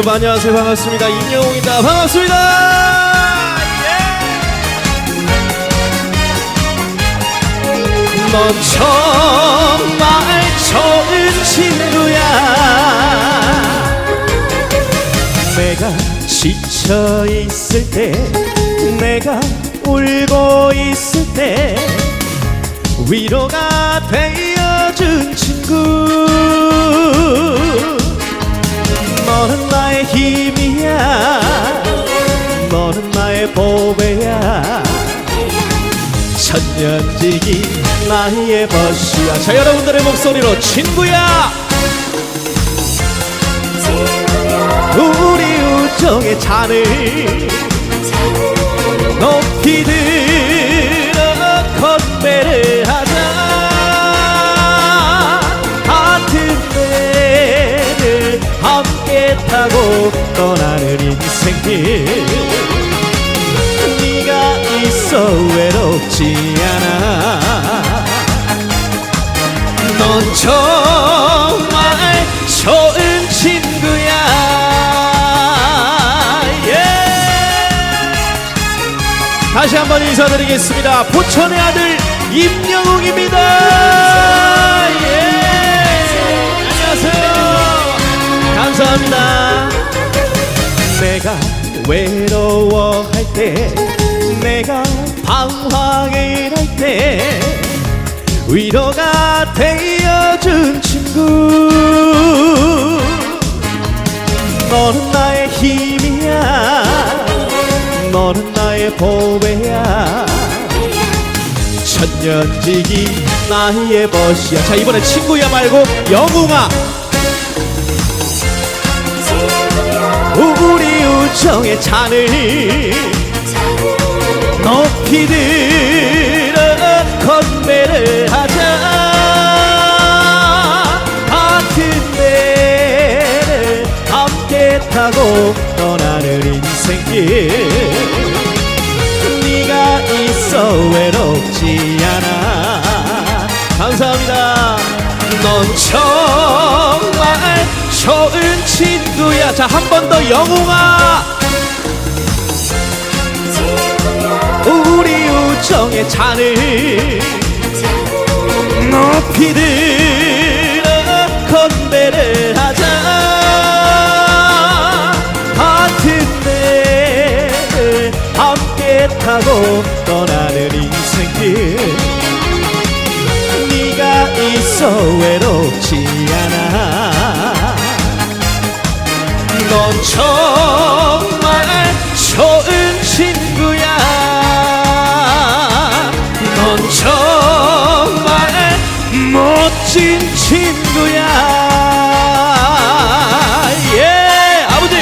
여러분 안녕하세요. 반갑습니다. 임영웅입니다. 반갑습니다! 예! 넌 정말 좋은 친구야. 내가 지쳐 있을 때 내가 울고 있을 때 위로가 되어준 친구 너는 나의 힘이야. 너는 나의 보배야. 천년지기 나의 벗이야. 자 여러분들의 목소리로 친구야. 우리 우정의 잔을 높이 들 타고 떠나는 인생길. 네가 있어 외롭지 않아. 넌 정말 좋은 친구야. 예. 다시 한번 인사드리겠습니다. 포천의 아들 임영웅입니다 감사합니다. 내가 외로워할 때 내가 방황을 할 때 위로가 되어준 친구. 너는 나의 힘이야. 너는 나의 보배야. 천년지기 나의 벗이야. 자 이번에 친구야 말고 영웅아 우정의 잔을 높이 들어 건배를 하자. 같은 배를 함께 타고 떠나는 인생길. 네가 있어 외롭지 않아. 감사합니다. 넌정 자 한 번 더 영웅아. 우리 우정의 잔을 높이 들어 건배를 하자. 같은 배를 함께 타고 떠나는 인생길 네가 있어 외롭지 않아 넌 정말 좋은 친구야. 넌 정말 멋진 친구야. 예 아버지.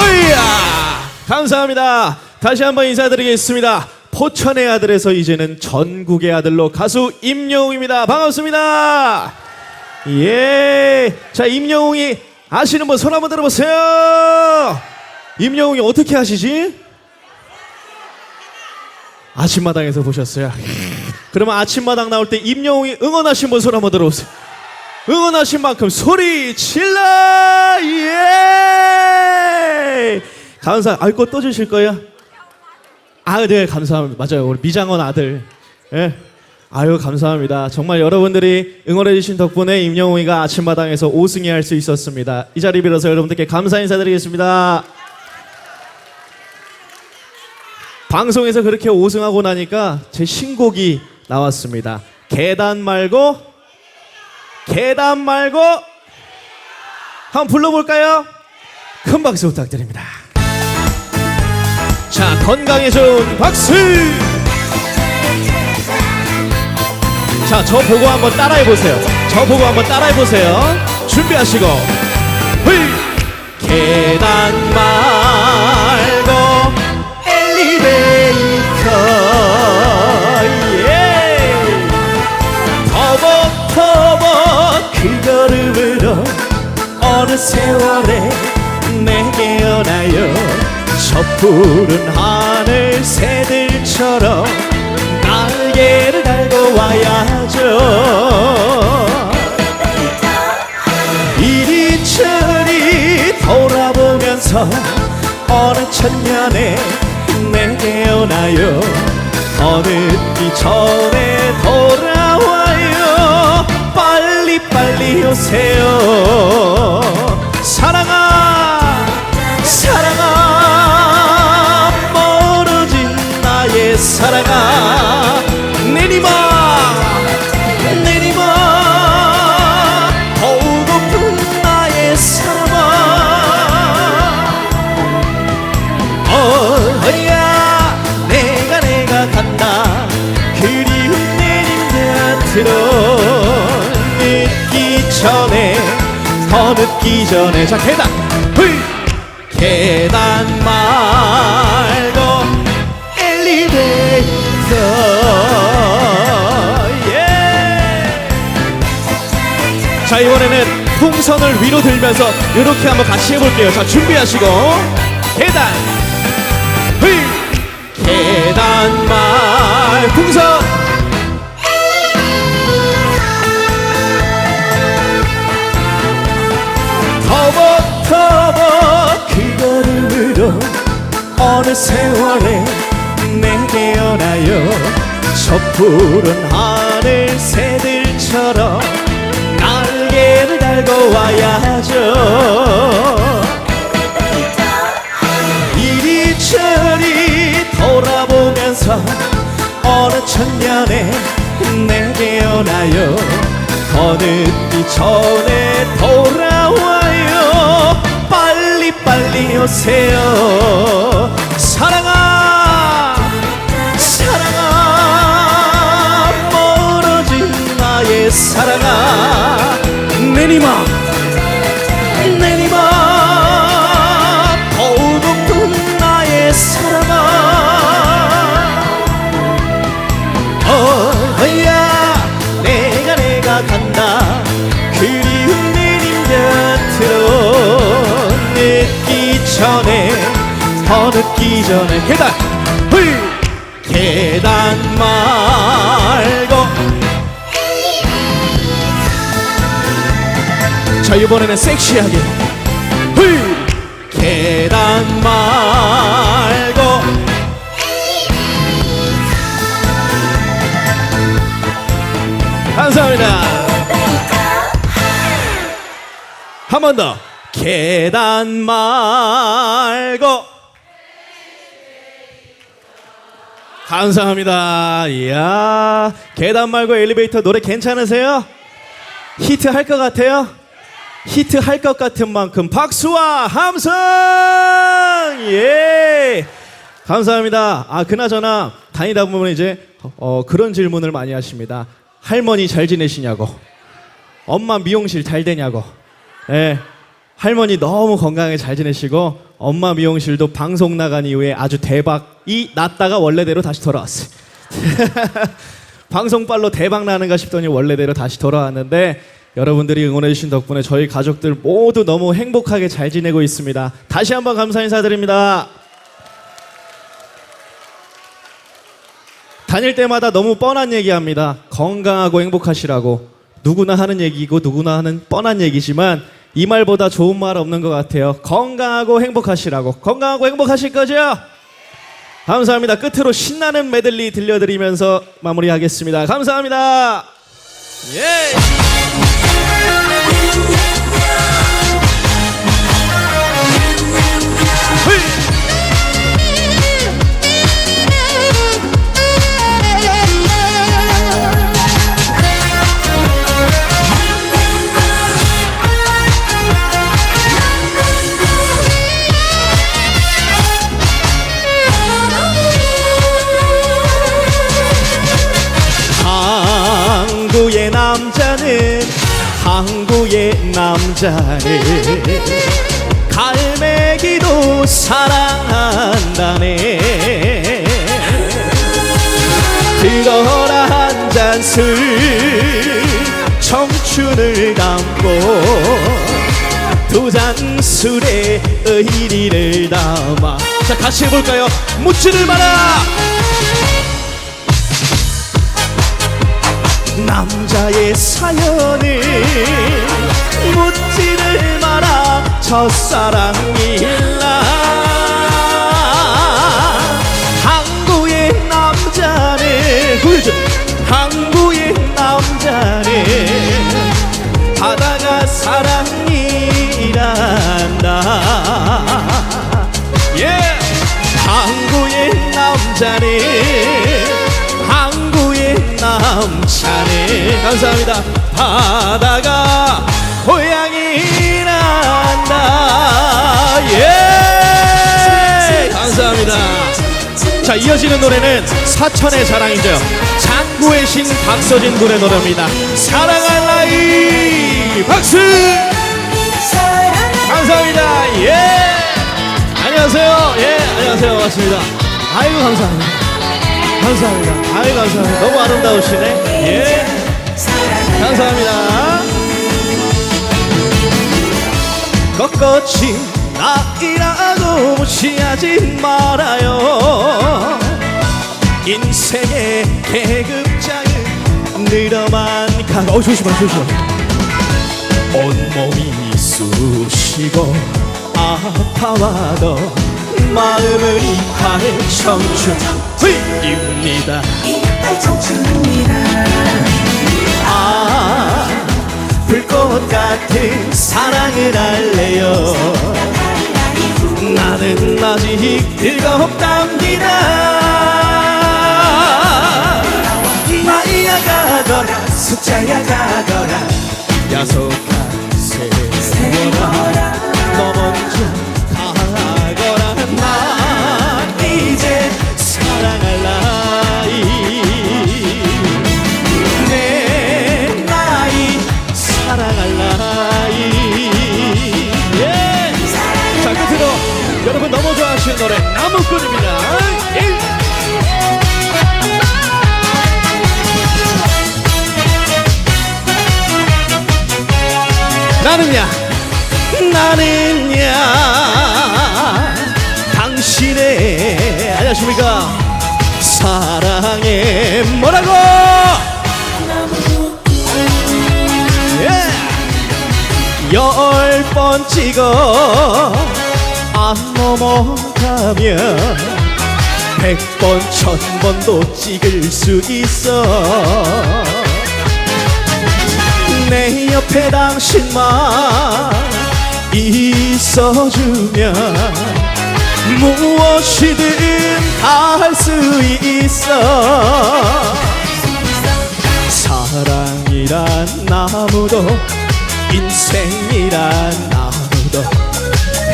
으야. 감사합니다. 다시 한번 인사드리겠습니다. 포천의 아들에서 이제는 전국의 아들로 가수 임영웅입니다. 반갑습니다. 예. 자, 임영웅이 아시는 분 손 한번 들어보세요. 임영웅이 어떻게 하시지? 아침마당에서 보셨어요. 그러면 아침마당 나올 때 임영웅이 응원하신 분 손 한번 들어보세요. 응원하신 만큼 소리 질러! 예! 감사, 아, 이거 또 주실 거예요? 아, 네, 감사합니다. 맞아요. 우리 미장원 아들. 예. 아유, 감사합니다. 정말 여러분들이 응원해 주신 덕분에 임영웅이가 아침마당에서 5승이 할 수 있었습니다. 이 자리 빌어서 여러분들께 감사 인사드리겠습니다. 방송에서 그렇게 5승하고 나니까 제 신곡이 나왔습니다. 계단 말고, 계단 말고, 한번 불러볼까요? 큰 박수 부탁드립니다. 자, 건강에 좋은 박수! 자, 저 보고 한번 따라해 보세요. 저 보고 한번 따라해 보세요. 준비하시고, 휘! 계단 말고 엘리베이터, 예! 터벅터벅 그 걸음으로 어느 세월에 내게 오나요 저 푸른 하늘 새들처럼 날개를 달고 와야 죠 이리저리 돌아보 돌아보면서 어느 천년에 내게 오나요 어느 이 전에 돌아와요. 빨리 빨리 오세요 전에 더 늦기 전에. 자 계단. 훌 계단 말고 엘리베이터. 예. 자 이번에는 풍선을 위로 들면서 이렇게 한번 같이 해볼게요. 자 준비하시고. 계단. 휘 계단 말. 풍선 어느 세월에 내게 오나요 저 푸른 하늘 새들처럼 날개를 달고 와야죠. 이리저리 돌아보면서 어느 천년에 내게 오나요 어느 이 전에 돌아와요 빨리 오세요. 사랑아 사랑아 멀어진 나의 사랑아. 내리마 더 늦기 전에 계단. 훌 계단 말고. 자 이번에는 섹시하게. 훌 계단 말고. 감사합니다. 한 번 더. 계단 말고 감사합니다. 이야 계단 말고 엘리베이터 노래 괜찮으세요? 히트 할 것 같아요? 히트 할 것 같은 만큼 박수와 함성! 예! 감사합니다. 아 그나저나 다니다 보면 이제 어, 그런 질문을 많이 하십니다. 할머니 잘 지내시냐고. 엄마 미용실 잘 되냐고. 예. 할머니 너무 건강하게 잘 지내시고 엄마 미용실도 방송 나간 이후에 아주 대박 이 났다가 원래대로 다시 돌아왔어요 방송빨로 대박 나는가 싶더니 원래대로 다시 돌아왔는데 여러분들이 응원해 주신 덕분에 저희 가족들 모두 너무 행복하게 잘 지내고 있습니다. 다시 한번 감사 인사드립니다. 다닐 때마다 너무 뻔한 얘기합니다. 건강하고 행복하시라고 누구나 하는 얘기고 누구나 하는 뻔한 얘기지만 이 말보다 좋은 말 없는 것 같아요. 건강하고 행복하시라고 건강하고 행복하실 거죠? 감사합니다. 끝으로 신나는 메들리 들려드리면서 마무리하겠습니다. 감사합니다. 예. 남자는 갈매기도 사랑한다네. 들어라 한 잔 술 청춘을 담고 두 잔 술에 의리를 담아. 자 같이 해볼까요? 묻지를 마라 남자의 사연을 묻 사랑 첫사랑 일라. 항구의 남자네. 구해줘. 항구의 남자네. 바다가 사랑이란다. 예. 항구의 남자네. 항구의 남자네. 감사합니다. 바다가 자, 이어지는 노래는 사천의 자랑이죠. 장구의 신 박서진 군의 노래입니다. 사랑할 나이 박수! 감사합니다. 예! 안녕하세요. 예, 안녕하세요. 반갑습니다. 아이고, 감사합니다. 감사합니다. 아이고, 감사합니다. 너무 아름다우시네. 예. 감사합니다. 꺾어진 나이라고 무시하지 말아요. 인생의 계급장은 늘어만 가. 어, 조심하, 조심하. 온몸이 쑤시고 아파와도 마음은 이팔 청춘 입니다 아 불꽃 같은 사랑을 할래요 나는 아직 뜨겁답니다. 나이야 가거라 숫자야 가거라. 야속한 나는야. 나는야. 당신의 안녕하십니까. 사랑해 뭐라고? 예. 열 번 찍어. 안 넘어가면 백 번 천 번도 찍을 수 있어 내 옆에 당신만 있어주면 무엇이든 다 할 수 있어. 사랑이란 나무도 인생이란 나무도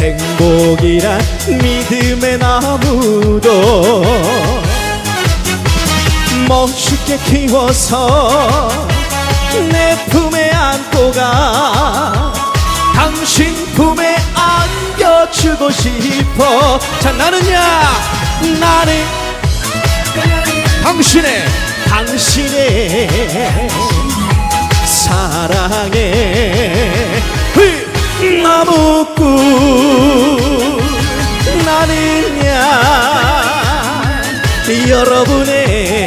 행복이란 믿음의 나무도 멋있게 키워서 내 품에 안고 가 당신 품에 안겨주고 싶어. 자 나는야 나는 당신의 당신의 사랑의 휘, 나무꾼 나는야. 여러분의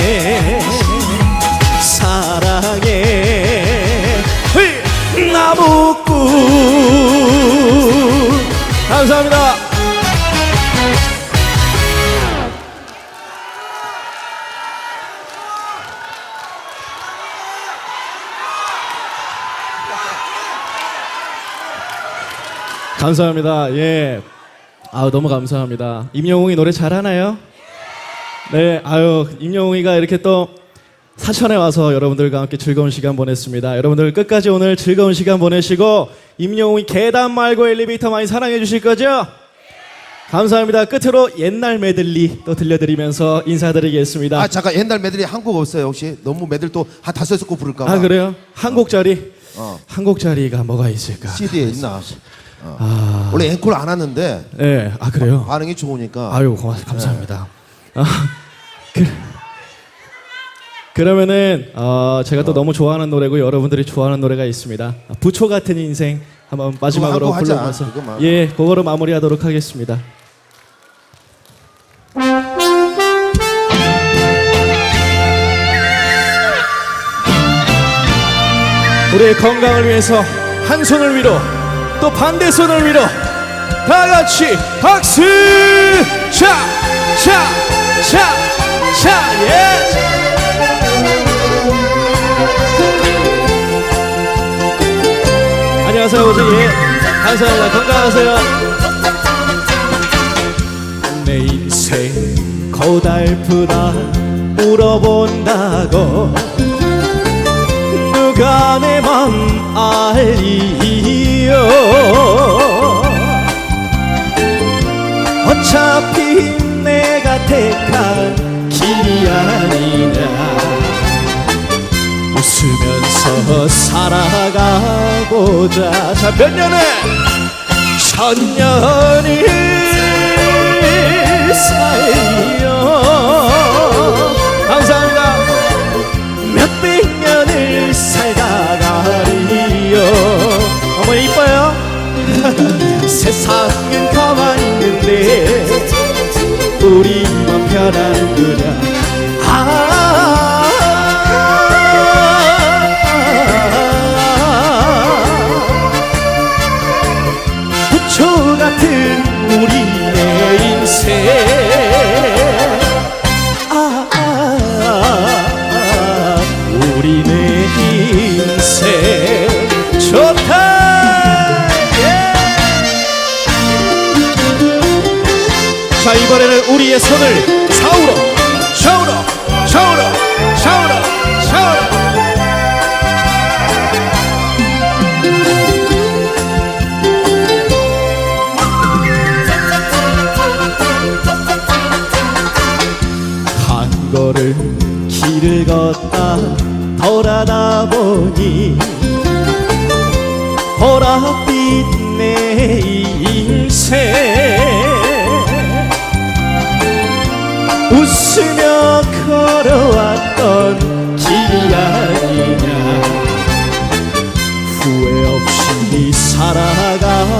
감사합니다. 예. 아우 너무 감사합니다. 임영웅이 노래 잘하나요? 네, 아유 임영웅이가 이렇게 또 사천에 와서 여러분들과 함께 즐거운 시간 보냈습니다. 여러분들 끝까지 오늘 즐거운 시간 보내시고 임영웅이 계단 말고 엘리베이터 많이 사랑해 주실 거죠? 감사합니다. 끝으로 옛날 메들리 또 들려드리면서 인사드리겠습니다. 아 잠깐 옛날 메들리 한곡 없어요 혹시? 너무 메들 또한 다섯 곡 부를까 봐 아 그래요? 한 곡짜리? 어. 한 곡짜리가 뭐가 있을까? CD에 있나? 어. 아, 원래 앵콜 안 하는데 네, 아 그래요? 반응이 좋으니까 아유 고맙 감사합니다. 아, 그, 그러면은 어, 제가 또 너무 좋아하는 노래고 여러분들이 좋아하는 노래가 있습니다. 아, 부초 같은 인생 한번 마지막으로. 불러면서. 예 그거로 마무리하도록 하겠습니다. 우리의 건강을 위해서 한 손을 위로 또 반대 손을 위로 다 같이 박수! 차 차 차 차! 예. 안녕하세요 오지 예. 감사합니다. 건강하세요. 내 인생 고달프다. 물어본다고 누가 내 맘 알리요 어차피 내가 택한 길이 아니냐. 웃으면서 살아가보자. 자 몇 년을 천년을 살려 세상은 가만히 있는데 우리만 편하구나 아 부초 같은 이번에는 우리의 손을 좌우로 좌우로 좌우로 좌우로 좌우로. 한 걸음 길을 걷다 돌아다 보니 보랏빛 내 인생 웃으며 걸어왔던 길이 아니냐. 후회 없이 살아가보자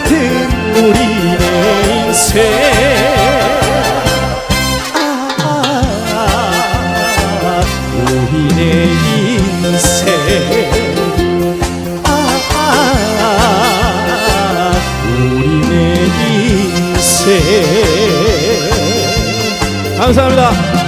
같은 우리의 인생. 아, 아, 우리의 인생. 아, 아, 우리의 인생. 감사합니다